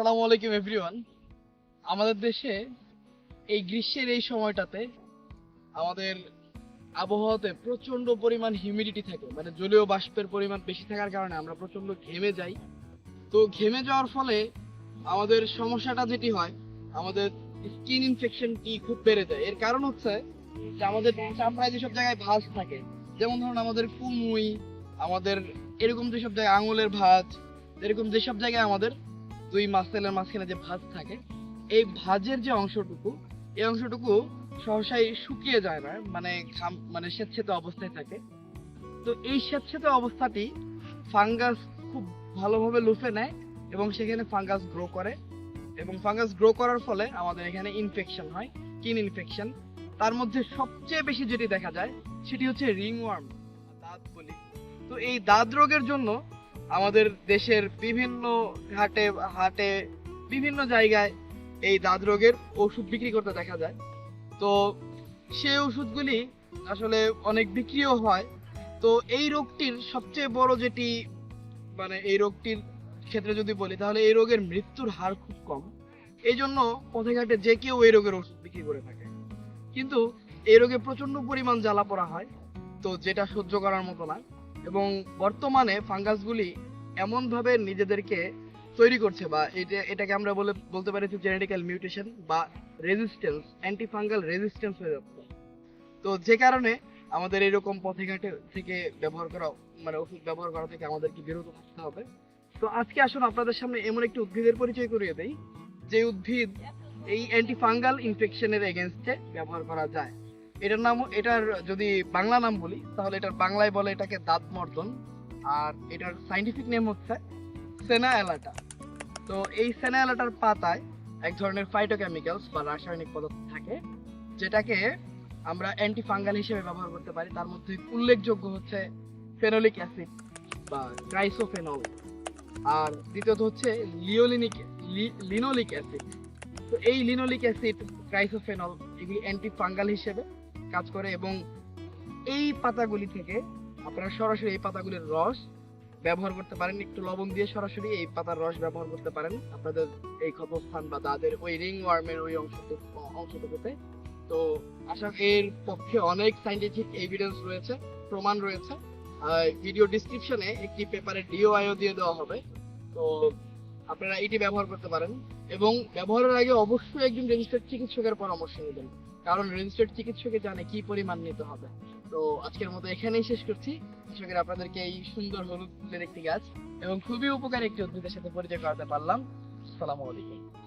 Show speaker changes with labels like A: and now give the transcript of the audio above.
A: আসসালামু আলাইকুম এভরিওয়ান আমাদের দেশে এই গ্রীষ্মের এই সময়টাতে আমাদের আবহাওয়াতে প্রচণ্ড পরিমাণ হিউমিডিটি থাকে। মানে জলীয় বাষ্পের পরিমাণ বেশি থাকার কারণে আমরা প্রচণ্ড ঘেমে যাই। তো ঘেমে যাওয়ার ফলে আমাদের সমস্যাটা যেটি হয়, আমাদের স্কিন ইনফেকশনটি খুব বেড়ে যায়। এর কারণ হচ্ছে যে আমাদের চামড়ায় যেসব জায়গায় ভাঁজ থাকে, যেমন ধরুন আমাদের কুমুই, আমাদের এরকম যেসব জায়গায় আঙুলের ভাঁজ, এরকম যেসব জায়গায় আমাদের দুই মাসেলের মাঝখানে যে ভাঁজ থাকে, এই ভাঁজের যে অংশটুকু, এই অংশটুকু সহসাই শুকিয়ে যায় না মানে ঘাম মানে স্বেচ্ছেতে অবস্থায় থাকে। তো এই স্বেচ্ছেতে অবস্থাটি ফাঙ্গাস খুব ভালোভাবে লুফে নেয় এবং সেখানে ফাঙ্গাস গ্রো করে। এবং ফাঙ্গাস গ্রো করার ফলে আমাদের এখানে ইনফেকশন হয়, কিন ইনফেকশন। তার মধ্যে সবচেয়ে বেশি যেটি দেখা যায়, সেটি হচ্ছে রিংওয়ার্ম দাঁত বলি। তো এই দাঁত রোগের জন্য আমাদের দেশের বিভিন্ন ঘাটে, হাটে, বিভিন্ন জায়গায় এই দাঁত রোগের ওষুধ বিক্রি করতে দেখা যায়। তো সেই ওষুধগুলি আসলে অনেক বিক্রিও হয়। তো এই রোগটির সবচেয়ে বড় যেটি মানে এই রোগটির ক্ষেত্রে যদি বলি, তাহলে এই রোগের মৃত্যুর হার খুব কম। এই জন্য পথে ঘাটে যে কেউ এই রোগের ওষুধ বিক্রি করে থাকে। কিন্তু এই রোগে প্রচণ্ড পরিমাণ জ্বালা পড়া হয়। তো যেটা সহ্য করার মতো না। এবং বর্তমানে ফাঙ্গাসগুলি এমনভাবে নিজেদেরকে তৈরি করছে বা এটা, এটাকে আমরা বলে, বলতে পারি জেনেটিক্যাল মিউটেশন বা রেজিস্ট্যান্স অ্যান্টি ফাঙ্গাল রেজিস্ট্যান্স হয়ে যাচ্ছে। তো যে কারণে আমাদের এরকম পথে ঘাটে থেকে ব্যবহার করা মানে ওষুধ ব্যবহার করা থেকে আমাদেরকে বিরত থাকতে হবে। তো আজকে আসুন আপনাদের সামনে এমন একটি উদ্ভিদের পরিচয় করিয়ে দেই, যে উদ্ভিদ এই অ্যান্টি ফাঙ্গাল ইনফেকশনের এগেনস্টে ব্যবহার করা যায়। এটার নাম, এটার যদি বাংলা নাম বলি, তাহলে এটার বাংলায় বলে এটাকে দাঁত মর্দন আর এটার সাইন্টিফিক নেম হচ্ছে সেনা অ্যালাটা তো এই সেনা অ্যালাটার পাতায় এক ধরনের ফাইটোকেমিক্যালস বা রাসায়নিক পদার্থ থাকে, যেটাকে আমরা অ্যান্টি ফাঙ্গাল হিসেবে ব্যবহার করতে পারি। তার মধ্যে উল্লেখযোগ্য হচ্ছে ফেনোলিক অ্যাসিড বা ক্রাইসোফেনল আর দ্বিতীয়ত হচ্ছে লিওলিনিক লিনোলিক অ্যাসিড তো এই লিনোলিক অ্যাসিড ক্রাইসোফেনল এগুলি অ্যান্টি ফাঙ্গাল হিসেবে কাজ করে এবং এই পাতাগুলি থেকে আপনারা সরাসরি এই পাতাগুলির রস ব্যবহার করতে পারেন। একটু লবণ দিয়ে সরাসরি এই পাতার রস ব্যবহার করতে পারেন। আপনাদের এই ক্ষতস্থান বা দাঁতের ওই রিং ওয়ার্মের ওই অংশটুকু, অংশটুকুতে। তো আশা এর পক্ষে অনেক সাইন্টিফিক এভিডেন্স রয়েছে, প্রমাণ রয়েছে। ভিডিও ডিসক্রিপশনে একটি পেপারে ডিওআইও দিয়ে দেওয়া হবে। তো আপনারা এটি ব্যবহার করতে পারেন। এবং ব্যবহারের আগে অবশ্যই একজন রেজিস্টার্ড চিকিৎসকের পরামর্শ নেবেন। কারণ রেজিস্টার্ড চিকিৎসকে জানে কি পরিমাণ নিতে হবে। তো আজকের মতো এখানেই শেষ করছি। আশা করি আপনাদেরকে এই সুন্দর হলুদ ফুলের একটি গাছ এবং খুবই উপকারী একটি উদ্ভিদের সাথে পরিচয় করাতে পারলাম। সালামু আলাইকুম।